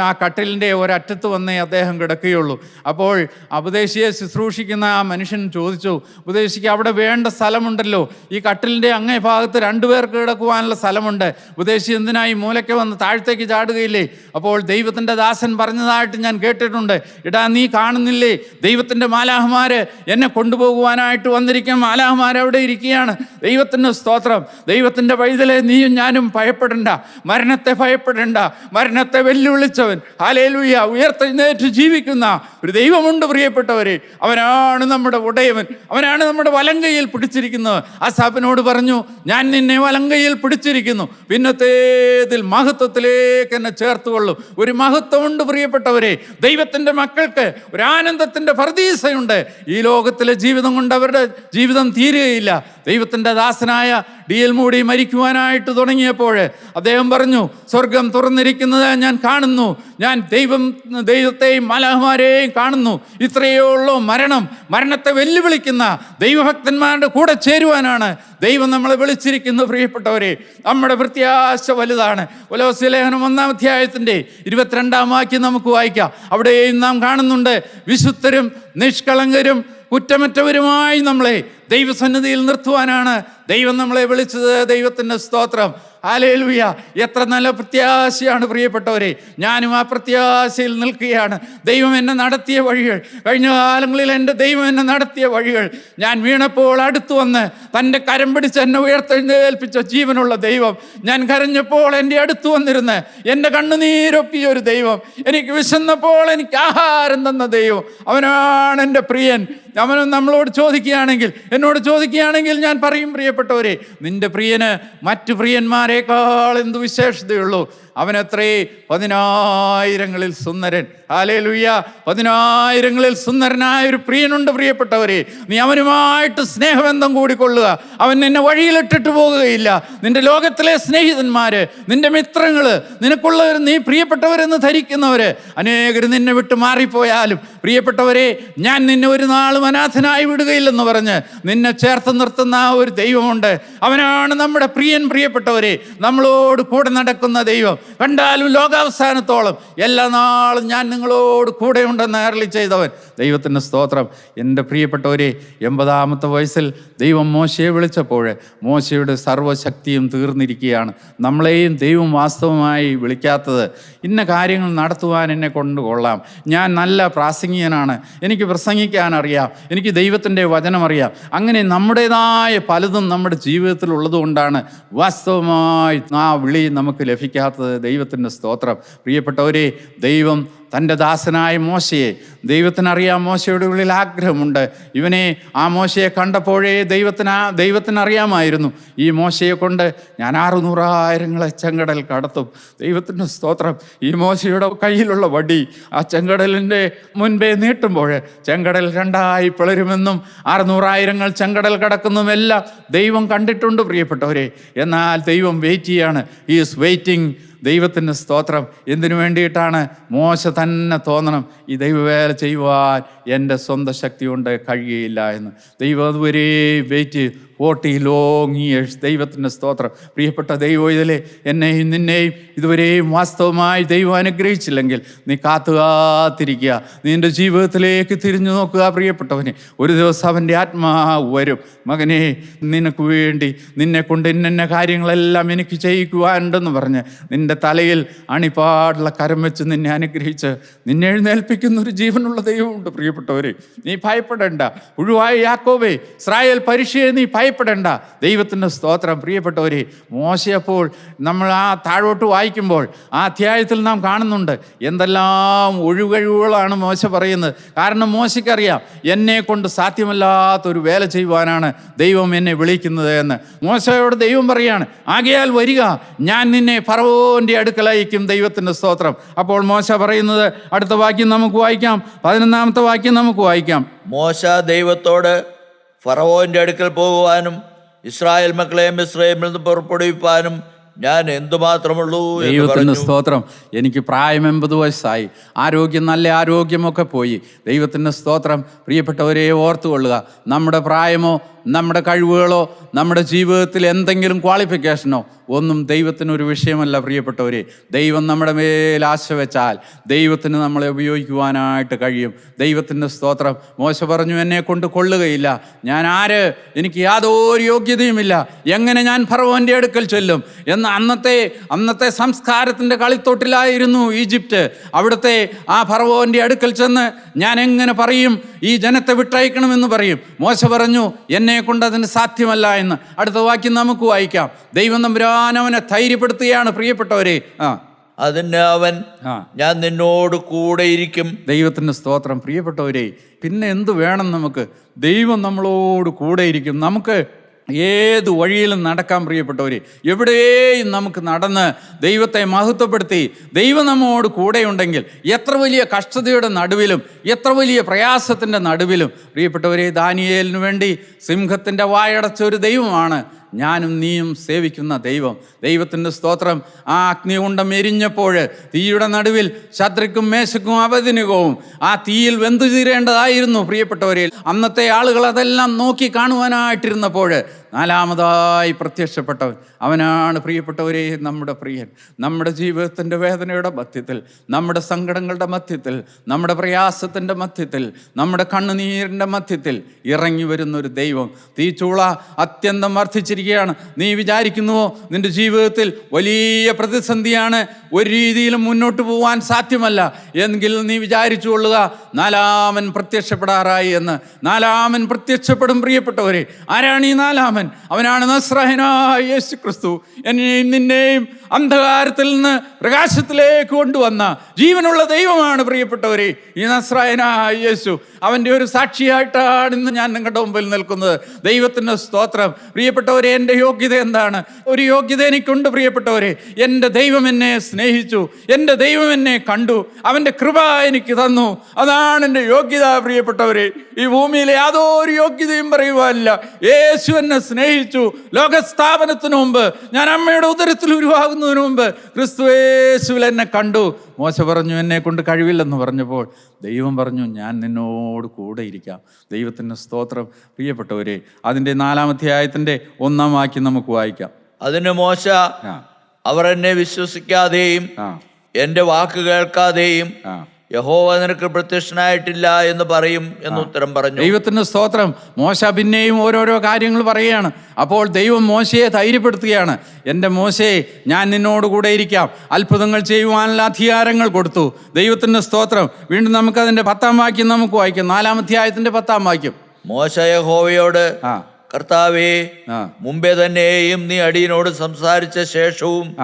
ആ കട്ടിലിന്റെ ഒരറ്റത്ത് വന്നേ അദ്ദേഹം കിടക്കുകയുള്ളൂ. അപ്പോൾ ഉപദേശിയെ ശുശ്രൂഷിക്കുന്ന ആ മനുഷ്യൻ ചോദിച്ചു ഉപദേശിക്ക് അവിടെ വേണ്ട സ്ഥലമുണ്ടല്ലോ. ഈ കട്ടിലിന്റെ അങ്ങേ ഭാഗത്ത് രണ്ടുപേർക്ക് കിടക്കുവാനുള്ള സ്ഥലമുണ്ട്. ഉപദേശി എന്തിനായി മൂലയ്ക്ക് വന്ന് താഴത്തേക്ക് ചാടുകയില്ലേ? അപ്പോൾ ദൈവത്തിന്റെ ദാസൻ പറഞ്ഞതായിട്ട് ഞാൻ കേട്ടിട്ടുണ്ട്. ഇടാ നീ കാണുന്നില്ലേ? ദൈവത്തിന്റെ മാലാഹമാര് എന്നെ കൊണ്ടുപോകുവാനായിട്ട് വന്നിരിക്കുന്ന മാലാഹമാർ അവിടെ ഇരിക്കുകയാണ്. ദൈവത്തിന്റെ സ്തോത്രം. ദൈവത്തിന്റെ വൈതലെ നീയും ഞാനും ഭയപ്പെടണ്ട. മരണത്തെ ഭയപ്പെടണ്ട. മരണത്തെ വെല്ലുവിളിച്ചവൻ. ഹാലേലുയ്യ ഉയർത്തെഴുന്നേറ്റ് ജീവിക്കുന്ന ഒരു ദൈവമുണ്ട് പ്രിയപ്പെട്ടവരെ. അവനാണ് നമ്മുടെ ഉടയവൻ. അവനാണ് നമ്മുടെ വലങ്കയിൽ പിടിച്ചിരിക്കുന്നത്. ആ സാപ്പനോട് പറഞ്ഞു ഞാൻ നിന്നെ വലങ്കയിൽ പിടിച്ചിരിക്കുന്നു. പിന്നത്തേതിൽ മഹത്വത്തിലേക്ക് എന്നെ ചേർത്തുകൊള്ളും. ഒരു മഹത്വമുണ്ട് പ്രിയപ്പെട്ടവരെ. ദൈവത്തിന്റെ മക്കൾക്ക് ഒരു ആനന്ദത്തിന്റെ ഫർദീസയുണ്ട്. ഈ ലോകത്തിലെ ജീവിതം കൊണ്ട് അവരുടെ ജീവിതം തീരുകയില്ല. ദൈവത്തിന്റെ ദാസനായ ഡി എൽ മൂടി മരിക്കുവാനായിട്ട് തുടങ്ങിയപ്പോൾ അദ്ദേഹം പറഞ്ഞു സ്വർഗം തുറന്നിരിക്കുന്നത് ഞാൻ കാണുന്നു. ഞാൻ ദൈവം ദൈവത്തെയും മലഹമാരെയും കാണുന്നു. ഇത്രയേ ഉള്ളൂ മരണം. മരണത്തെ വെല്ലുവിളിക്കുന്ന ദൈവഭക്തന്മാരുടെ കൂടെ ചേരുവാനാണ് ദൈവം നമ്മളെ വിളിച്ചിരിക്കുന്നു പ്രിയപ്പെട്ടവരെ. നമ്മുടെ പ്രത്യാശ വലുതാണ്. ഉലോസ്യ ലേഖനം ഒന്നാം അധ്യായത്തിന്റെ ഇരുപത്തിരണ്ടാം വാക്യം നമുക്ക് വായിക്കാം. അവിടെയും നാം കാണുന്നുണ്ട്. വിശുദ്ധരും നിഷ്കളങ്കരും കുറ്റമറ്റവരുമായി നമ്മളെ ദൈവസന്നിധിയിൽ നിർത്തുവാനാണ്. ദൈവം നമ്മളെ വിളിച്ചത് ദൈവത്തിന്റെ സ്തോത്രം. ആലേലുയ എത്ര നല്ല പ്രത്യാശയാണ് പ്രിയപ്പെട്ടവരെ. ഞാനും ആ പ്രത്യാശയിൽ നിൽക്കുകയാണ്. ദൈവം എന്നെ നടത്തിയ വഴികൾ. കഴിഞ്ഞ കാലങ്ങളിൽ എന്റെ ദൈവം എന്നെ നടത്തിയ വഴികൾ. ഞാൻ വീണപ്പോൾ അടുത്തു വന്ന് തന്റെ കരം പിടിച്ച് എന്നെ ഉയർത്തെഴുന്നേൽപ്പിച്ച ജീവനുള്ള ദൈവം. ഞാൻ കരഞ്ഞപ്പോൾ എന്റെ അടുത്തു വന്നിരുന്ന് എന്റെ കണ്ണുനീരൊപ്പിയ ഒരു ദൈവം. എനിക്ക് വിശന്നപ്പോൾ എനിക്ക് ആഹാരം തന്ന ദൈവം. അവനാണ് എന്റെ പ്രിയൻ. അവൻ നമ്മളോട് ചോദിക്കുകയാണെങ്കിൽ എന്നോട് ചോദിക്കുകയാണെങ്കിൽ ഞാൻ പറയും പ്രിയപ്പെട്ടവരെ നിന്റെ പ്രിയന് മറ്റു പ്രിയന്മാരെക്കാൾ എന്ത് വിശേഷതയുള്ളൂ? അവനത്രേ പതിനായിരങ്ങളിൽ സുന്ദരൻ. ആലേ ലുയ്യ പതിനായിരങ്ങളിൽ സുന്ദരനായ ഒരു പ്രിയനുണ്ട് പ്രിയപ്പെട്ടവരെ. നീ അവനുമായിട്ട് സ്നേഹബന്ധം കൂടിക്കൊള്ളുക. അവൻ നിന്നെ വഴിയിലിട്ടിട്ട് പോകുകയില്ല നിന്റെ ലോകത്തിലെ സ്നേഹിതന്മാര് നിന്റെ മിത്രങ്ങൾ നിനക്കുള്ളവർ നീ പ്രിയപ്പെട്ടവരെന്ന് ധരിക്കുന്നവർ അനേകർ നിന്നെ വിട്ട് മാറിപ്പോയാലും പ്രിയപ്പെട്ടവരെ ഞാൻ നിന്നെ ഒരു നാളും അനാഥനായി വിടുകയില്ലെന്ന് പറഞ്ഞ് നിന്നെ ചേർത്ത് നിർത്തുന്ന ആ ഒരു ദൈവമുണ്ട്. അവനാണ് നമ്മുടെ പ്രിയൻ പ്രിയപ്പെട്ടവരെ. നമ്മളോട് കൂടെ നടക്കുന്ന ദൈവം. കണ്ടാലും ലോകാവസാനത്തോളം. എല്ലാ നാളും ഞാൻ നിങ്ങളോട് കൂടെ ഉണ്ടെന്ന് അരളി ചെയ്തവൻ. ദൈവത്തിന്റെ സ്തോത്രം. എന്റെ പ്രിയപ്പെട്ടവരെ എൺപതാമത്തെ വയസ്സിൽ ദൈവം മോശയെ വിളിച്ചപ്പോൾ മോശയുടെ സർവശക്തിയും തീർന്നിരിക്കുകയാണ്. നമ്മളെയും ദൈവം വാസ്തവമായി വിളിക്കാത്തത്. ഇന്ന കാര്യങ്ങൾ നടത്തുവാൻ എന്നെ കൊണ്ട് കൊള്ളാം. ഞാൻ നല്ല പ്രാസംഗികനാണ്. എനിക്ക് പ്രസംഗിക്കാൻ അറിയാം. എനിക്ക് ദൈവത്തിന്റെ വചനം അറിയാം. അങ്ങനെ നമ്മുടേതായ പലതും നമ്മുടെ ജീവിതത്തിൽ ഉള്ളതുകൊണ്ടാണ് വാസ്തവമായി ആ വിളി നമുക്ക് ലഭിക്കാത്തത്. ദൈവത്തിന്റെ സ്തോത്രം. പ്രിയപ്പെട്ടവരെ ദൈവം തന്റെ ദാസനായ മോശയെ ദൈവത്തിനറിയാം മോശയുടെ ഉള്ളിൽ ആഗ്രഹമുണ്ട്. ഇവനെ ആ മോശയെ കണ്ടപ്പോഴേ ദൈവത്തിന് ആ- ദൈവത്തിനറിയാമായിരുന്നു. ഈ മോശയെ കൊണ്ട് ഞാൻ ആറുനൂറായിരങ്ങളെ ചെങ്കടൽ കടത്തും. ദൈവത്തിന്റെ സ്തോത്രം ഈ മോശയുടെ കയ്യിലുള്ള വടി ആ ചെങ്കടലിന്റെ മുൻപേ നീട്ടുമ്പോൾ ചെങ്കടൽ രണ്ടായി പിളരുമെന്നും അറുന്നൂറായിരങ്ങൾ ചെങ്കടൽ കടക്കുന്നുമെല്ലാം ദൈവം കണ്ടിട്ടുണ്ട് പ്രിയപ്പെട്ടവരെ. എന്നാൽ ദൈവം വെയിറ്റ് ചെയ്യാണ്. ഈസ് വെയിറ്റിംഗ് ദൈവത്തിന്റെ സ്തോത്രം എന്തിനു വേണ്ടിയിട്ടാണ് മോശ തന്നെ തോന്നണം? ഈ ദൈവവേല ചെയ്യുവാൻ എന്റെ സ്വന്തം ശക്തി കൊണ്ട് കഴിയുകയില്ല എന്ന്. ദൈവം അതുവരെ വെയിറ്റ് ഫോർട്ടി ലോങ് ഇയേഴ്സ് ദൈവത്തിന്റെ സ്തോത്രം. പ്രിയപ്പെട്ട ദൈവം ഇതിലെ എന്നെയും നിന്നെയും ഇതുവരെയും വാസ്തവമായി ദൈവം അനുഗ്രഹിച്ചില്ലെങ്കിൽ നീ കാത്തു കാത്തിരിക്കുക നിന്റെ ജീവിതത്തിലേക്ക് തിരിഞ്ഞു നോക്കുക പ്രിയപ്പെട്ടവനെ. ഒരു ദിവസം അവന്റെ ആത്മാവ് വരും. മകനെ നിനക്ക് വേണ്ടി നിന്നെ കൊണ്ട് ഇന്ന കാര്യങ്ങളെല്ലാം എനിക്ക് ചെയ്യിക്കുവാനുണ്ടെന്ന് പറഞ്ഞ് നിന്റെ തലയിൽ അണിപാടുള്ള കരം വെച്ച് നിന്നെ അനുഗ്രഹിച്ച് നിന്നെ എഴുന്നേൽപ്പിക്കുന്ന ഒരു ജീവനുള്ള ദൈവമുണ്ട് പ്രിയപ്പെട്ടവരെ നീ ഭയപ്പെടേണ്ട. ഉഴുവായ യാക്കോബേ ഇസ്രായേൽ പരീക്ഷയെ നീ ഭയപ്പെടേണ്ട. ദൈവത്തിന്റെ സ്തോത്രം. പ്രിയപ്പെട്ടവരെ മോശയപ്പോൾ നമ്മൾ ആ താഴോട്ട് വായിക്കുമ്പോൾ ആ അധ്യായത്തിൽ നാം കാണുന്നുണ്ട്. എന്തെല്ലാം ഒഴികഴിവുകളാണ് മോശ പറയുന്നത്. കാരണം മോശയ്ക്കറിയാം എന്നെ കൊണ്ട് സാധ്യമല്ലാത്തൊരു വേല ചെയ്യുവാനാണ് ദൈവം എന്നെ വിളിക്കുന്നത് എന്ന്. മോശയോട് ദൈവം പറയാണ് ആകയാൽ വരിക ഞാൻ നിന്നെ ഫറവോന്റെ അടുക്കലയക്കും ദൈവത്തിന്റെ സ്തോത്രം. അപ്പോൾ മോശ പറയുന്നത് അടുത്ത വാക്യം നമുക്ക് വായിക്കാം. പതിനൊന്നാമത്തെ വാക്യം നമുക്ക് വായിക്കാം. മോശ ദൈവത്തോട് ഫറവോന്റെ അടുക്കൽ പോകുവാനും ഇസ്രായേൽ മക്കളെ മിസ്രൈമിൽ നിന്ന് പുറപ്പെടുവിപ്പാനും ഞാൻ എന്തുമാത്രമുള്ളൂ പറഞ്ഞു. സ്തോത്രം. എനിക്ക് പ്രായം എൺപത് വയസ്സായി. ആരോഗ്യം നല്ല ആരോഗ്യമൊക്കെ പോയി. ദൈവത്തിന്റെ സ്തോത്രം. പ്രിയപ്പെട്ടവരെ ഓർത്തുകൊള്ളുക. നമ്മുടെ പ്രായമോ നമ്മുടെ കഴിവുകളോ നമ്മുടെ ജീവിതത്തിൽ എന്തെങ്കിലും ക്വാളിഫിക്കേഷനോ ഒന്നും ദൈവത്തിന് ഒരു വിഷയമല്ല പ്രിയപ്പെട്ടവരെ. ദൈവം നമ്മുടെ മേൽ ആശ വെച്ചാൽ ദൈവത്തിന് നമ്മളെ ഉപയോഗിക്കുവാനായിട്ട് കഴിയും. ദൈവത്തിന്റെ സ്തോത്രം. മോശ പറഞ്ഞു എന്നെ കൊണ്ട് കൊള്ളുകയില്ല. ഞാൻ ആര്? എനിക്ക് യാതൊരു യോഗ്യതയുമില്ല. എങ്ങനെ ഞാൻ ഫറവോന്റെ അടുക്കൽ ചെല്ലും? എന്ന് അന്നത്തെ അന്നത്തെ സംസ്കാരത്തിന്റെ കളിത്തോട്ടിലായിരുന്നു ഈജിപ്റ്റ്. അവിടുത്തെ ആ ഫറവോന്റെ അടുക്കൽ ചെന്ന് ഞാൻ എങ്ങനെ പറയും? ഈ ജനത്തെ വിട്ടയക്കണമെന്ന് പറയും. മോശ പറഞ്ഞു എന്നെ കൊണ്ട് അതിന് സാധ്യമല്ല എന്ന് അടുത്ത വാക്യം നമുക്ക് വായിക്കാം. ദൈവം തമ്പുരാൻ ധൈര്യപ്പെടുത്തുകയാണ്. പ്രിയപ്പെട്ടവരെ ആ. അതിന് അവൻ ഞാൻ നിന്നോട് കൂടെ ഇരിക്കും. ദൈവത്തിന്റെ സ്തോത്രം. പ്രിയപ്പെട്ടവരെ പിന്നെ എന്ത് വേണം നമുക്ക്? ദൈവം നമ്മളോട് കൂടെ ഇരിക്കും. നമുക്ക് ഏത് വഴിയിലും നടക്കാൻ പ്രിയപ്പെട്ടവർ എവിടെയും നമുക്ക് നടന്ന് ദൈവത്തെ മഹത്വപ്പെടുത്തി ദൈവം നമ്മോട് കൂടെയുണ്ടെങ്കിൽ എത്ര വലിയ കഷ്ടതയുടെ നടുവിലും എത്ര വലിയ പ്രയാസത്തിന്റെ നടുവിലും പ്രിയപ്പെട്ടവരെ ദാനിയേലിന് വേണ്ടി സിംഹത്തിന്റെ വായടച്ച ഒരു ദൈവമാണ് ഞാനും നീയും സേവിക്കുന്ന ദൈവം. ദൈവത്തിന്റെ സ്തോത്രം ആ അഗ്നികുണ്ടം എരിഞ്ഞപ്പോൾ തീയുടെ നടുവിൽ ശത്രുക്കും മേശക്കും അവതിനുകവും ആ തീയിൽ വെന്തു തീരേണ്ടതായിരുന്നു പ്രിയപ്പെട്ടവരിൽ അന്നത്തെ ആളുകൾ അതെല്ലാം നോക്കി കാണുവാനായിട്ടിരുന്നപ്പോൾ നാലാമതായി പ്രത്യക്ഷപ്പെട്ടവൻ. അവനാണ് പ്രിയപ്പെട്ടവരെ നമ്മുടെ പ്രിയൻ. നമ്മുടെ ജീവിതത്തിന്റെ വേദനയുടെ മധ്യത്തിൽ നമ്മുടെ സങ്കടങ്ങളുടെ മധ്യത്തിൽ നമ്മുടെ പ്രയാസത്തിന്റെ മധ്യത്തിൽ നമ്മുടെ കണ്ണുനീരിന്റെ മധ്യത്തിൽ ഇറങ്ങി വരുന്നൊരു ദൈവം. തീച്ചൂള അത്യന്തം വർദ്ധിച്ചിരിക്കുകയാണ്. നീ വിചാരിക്കുന്നുവോ നിന്റെ ജീവിതത്തിൽ വലിയ പ്രതിസന്ധിയാണ്? ഒരു രീതിയിലും മുന്നോട്ട് പോകാൻ സാധ്യമല്ല. എങ്കിൽ നീ വിചാരിച്ചു കൊള്ളുക നാലാമൻ പ്രത്യക്ഷപ്പെടാറായി എന്ന്. നാലാമൻ പ്രത്യക്ഷപ്പെടും പ്രിയപ്പെട്ടവരെ. ആരാണ് ഈ നാലാമൻ? രണ്ടാമൻ അവനാണ് നസ്രഹനായ യേശു ക്രിസ്തു എന്നെയും നിന്നെയും അന്ധകാരത്തിൽ നിന്ന് പ്രകാശത്തിലേക്ക് കൊണ്ടുവന്ന ജീവനുള്ള ദൈവമാണ് പ്രിയപ്പെട്ടവരെ ഈ നസ്രായനായ യേശു. അവന്റെ ഒരു സാക്ഷിയായിട്ടാണ് ഇന്ന് ഞാൻ നിങ്ങളുടെ മുമ്പിൽ നിൽക്കുന്നത്. ദൈവത്തിന്റെ സ്തോത്രം. പ്രിയപ്പെട്ടവരെ എന്റെ യോഗ്യത എന്താണ്? ഒരു യോഗ്യത എനിക്കുണ്ട് പ്രിയപ്പെട്ടവരെ. എന്റെ ദൈവം എന്നെ സ്നേഹിച്ചു. എന്റെ ദൈവം എന്നെ കണ്ടു. അവന്റെ കൃപ എനിക്ക് തന്നു. അതാണ് എന്റെ യോഗ്യത പ്രിയപ്പെട്ടവരെ. ഈ ഭൂമിയിലെ യാതൊരു യോഗ്യതയും പറയുവാനില്ല. യേശു എന്നെ സ്നേഹിച്ചു ലോകസ്ഥാപനത്തിന് മുമ്പ് ഞാൻ അമ്മയുടെ ഉദരത്തിൽ ഉരുവാകുന്നതിന് മുമ്പ് ക്രിസ്തുവേശുവിൽ എന്നെ കണ്ടു. മോശ പറഞ്ഞു എന്നെ കൊണ്ട് കഴിവില്ലെന്ന് പറഞ്ഞപ്പോൾ ദൈവം പറഞ്ഞു ഞാൻ നിന്നോട് കൂടെ ഇരിക്കാം. ദൈവത്തിന്റെ സ്തോത്രം. പ്രിയപ്പെട്ടവരെ അതിന്റെ നാലാമധ്യായത്തിന്റെ ഒന്നാം വാക്യം നമുക്ക് വായിക്കാം. അതിന് മോശ അവർ എന്നെ വിശ്വസിക്കാതെയും എന്റെ വാക്ക് കേൾക്കാതെയും യഹോവ നിനക്ക് പ്രത്യക്ഷനായിട്ടില്ല എന്ന് പറയും എന്ന് ഉത്തരം പറഞ്ഞു. ദൈവത്തിന്റെ സ്തോത്രം. മോശ പിന്നെയും ഓരോരോ കാര്യങ്ങൾ പറയുകയാണ്. അപ്പോൾ ദൈവം മോശയെ ധൈര്യപ്പെടുത്തുകയാണ്. എന്റെ മോശയെ ഞാൻ നിന്നോട് കൂടെ ഇരിക്കാം. അത്ഭുതങ്ങൾ ചെയ്യുവാനുള്ള അധികാരങ്ങൾ കൊടുത്തു. ദൈവത്തിന്റെ സ്തോത്രം. വീണ്ടും നമുക്ക് നമുക്കതിന്റെ പത്താം വാക്യം നമുക്ക് വായിക്കാം. നാലാം അധ്യായത്തിന്റെ പത്താം വാക്യം. മോശ യഹോവയോട് ആ. കർത്താവേ മുമ്പേ തന്നെയും നീ അടിയനോട് സംസാരിച്ച ശേഷവും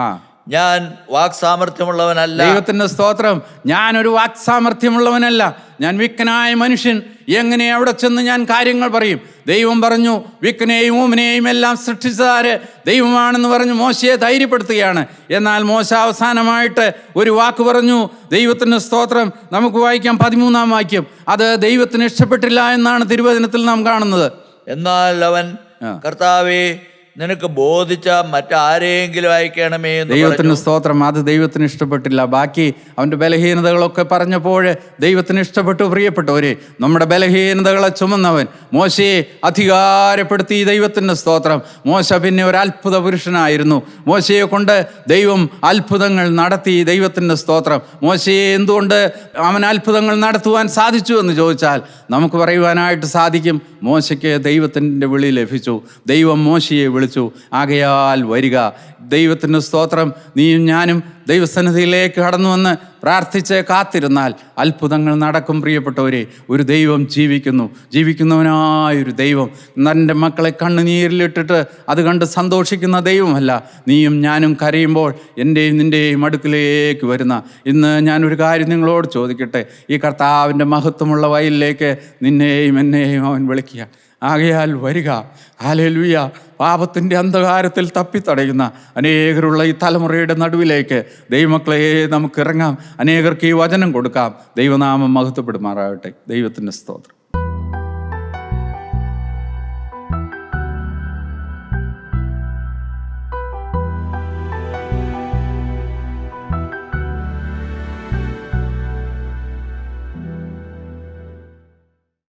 ഞാൻ വാക്സാമർഥ്യമുള്ളവനല്ല. ദൈവത്തിന്റെ സ്തോത്രം ഞാൻ ഒരു വാക്സാമർഥ്യമുള്ളവനല്ല. ഞാൻ വിക്കനായ മനുഷ്യൻ എങ്ങനെ അവിടെ ചെന്ന് ഞാൻ കാര്യങ്ങൾ പറയും? ദൈവം പറഞ്ഞു വിക്കനെയും ഊമനെയും എല്ലാം സൃഷ്ടിച്ചതാര്? ദൈവമാണെന്ന് പറഞ്ഞു മോശയെ ധൈര്യപ്പെടുത്തുകയാണ്. എന്നാൽ മോശ അവസാനമായിട്ട് ഒരു വാക്ക് പറഞ്ഞു ദൈവത്തിന്റെ സ്തോത്രം നമുക്ക് വായിക്കാം പതിമൂന്നാം വാക്യം. അത് ദൈവത്തിന് ഇഷ്ടപ്പെട്ടില്ല എന്നാണ് തിരുവചനത്തിൽ നാം കാണുന്നത്. എന്നാൽ അവൻ കർത്താവേ നിനക്ക് ബോധിച്ച മറ്റാരെയെങ്കിലും അയക്കണമേ ദൈവത്തിന് സ്തോത്രം. അത് ദൈവത്തിന് ഇഷ്ടപ്പെട്ടില്ല. ബാക്കി അവന്റെ ബലഹീനതകളൊക്കെ പറഞ്ഞപ്പോൾ ദൈവത്തിന് ഇഷ്ടപ്പെട്ടു. പ്രിയപ്പെട്ടവരെ നമ്മുടെ ബലഹീനതകളെ ചുമന്നവൻ മോശയെ അധികാരപ്പെടുത്തി ദൈവത്തിന്റെ സ്തോത്രം. മോശ പിന്നെ ഒരു അത്ഭുത പുരുഷനായിരുന്നു. മോശയെ കൊണ്ട് ദൈവം അത്ഭുതങ്ങൾ നടത്തി ദൈവത്തിന്റെ സ്തോത്രം. മോശയെ എന്തുകൊണ്ട് അവൻ അത്ഭുതങ്ങൾ നടത്തുവാൻ സാധിച്ചു എന്ന് ചോദിച്ചാൽ നമുക്ക് പറയുവാനായിട്ട് സാധിക്കും മോശയ്ക്ക് ദൈവത്തിന്റെ വിളി ലഭിച്ചു. ദൈവം മോശയെ വിളിച്ചു ആകയാൽ വരിക. ദൈവത്തിന്റെ സ്തോത്രം. നീയും ഞാനും ദൈവസന്നിധിയിലേക്ക് കടന്നു വന്ന് പ്രാർത്ഥിച്ച് കാത്തിരുന്നാൽ അത്ഭുതങ്ങൾ നടക്കും പ്രിയപ്പെട്ടവരെ. ഒരു ദൈവം ജീവിക്കുന്നു. ജീവിക്കുന്നവനായൊരു ദൈവം എന്റെ മക്കളെ കണ്ണുനീരിലിട്ടിട്ട് അത് കണ്ട് സന്തോഷിക്കുന്ന ദൈവമല്ല. നീയും ഞാനും കരയുമ്പോൾ എന്റെയും നിന്റെയും അടുക്കിലേക്ക് വരുന്ന ഇന്ന് ഞാനൊരു കാര്യം നിങ്ങളോട് ചോദിക്കട്ടെ. ഈ കർത്താവിന്റെ മഹത്വമുള്ള വയലിലേക്ക് നിന്നെയും എന്നെയും അവൻ വിളിക്കുക. ആകയാൽ വരിക. ഹാലേലുയ പാപത്തിന്റെ അന്ധകാരത്തിൽ തപ്പിത്തടയുന്ന അനേകരുള്ള ഈ തലമുറയുടെ നടുവിലേക്ക് ദൈവമക്കളെ നമുക്ക് ഇറങ്ങാം. അനേകർക്ക് ഈ വചനം കൊടുക്കാം. ദൈവനാമം മഹത്വപ്പെടുമാറാകട്ടെ. ദൈവത്തിന്റെ സ്തോത്രം.